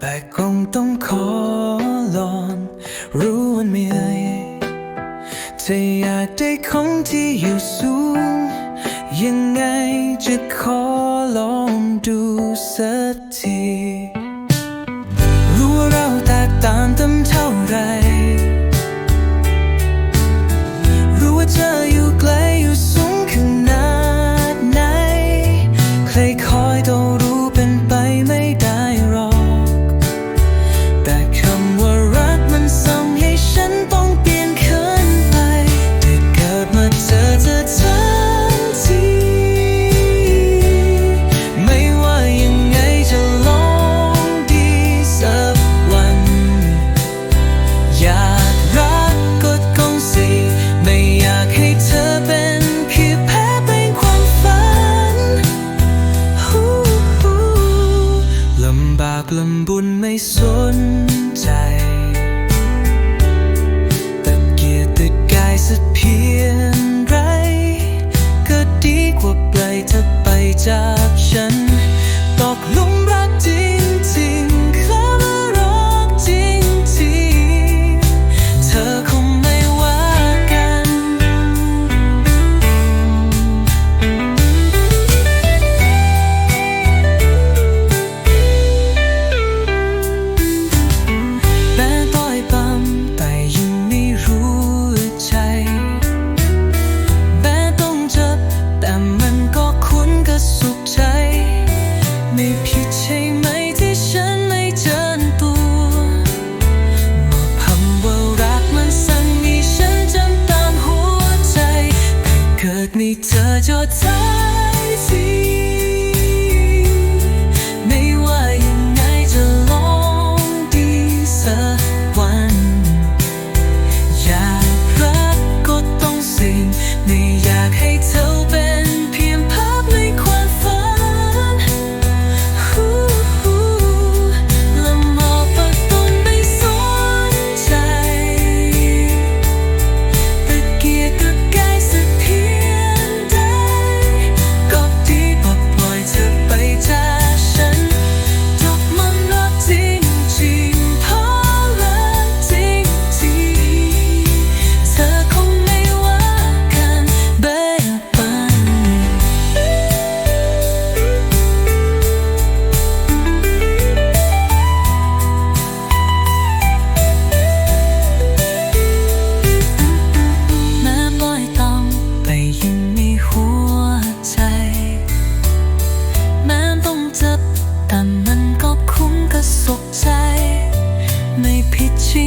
แต่คงต้องขอลอนรู้วันเมื่อยจะอยากได้ของที่อยู่สูง ยังไงจะขอลองดูสักที ตามตำเท่าไร รู้ว่าเธออยู่ไกลอยู่สูงขนาดไหน ใครคอยตัว ไม่สนใจแต่เกียรติดกายสักเพี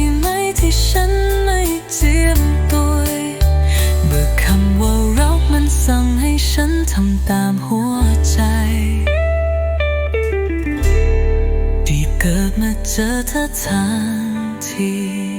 ช่ไหมที่ฉันไม่เจียมตัวเบื่อคำว่ารักมันสั่งให้ฉันทำตามหัวใจที่เกิดมาเจอเธอทันที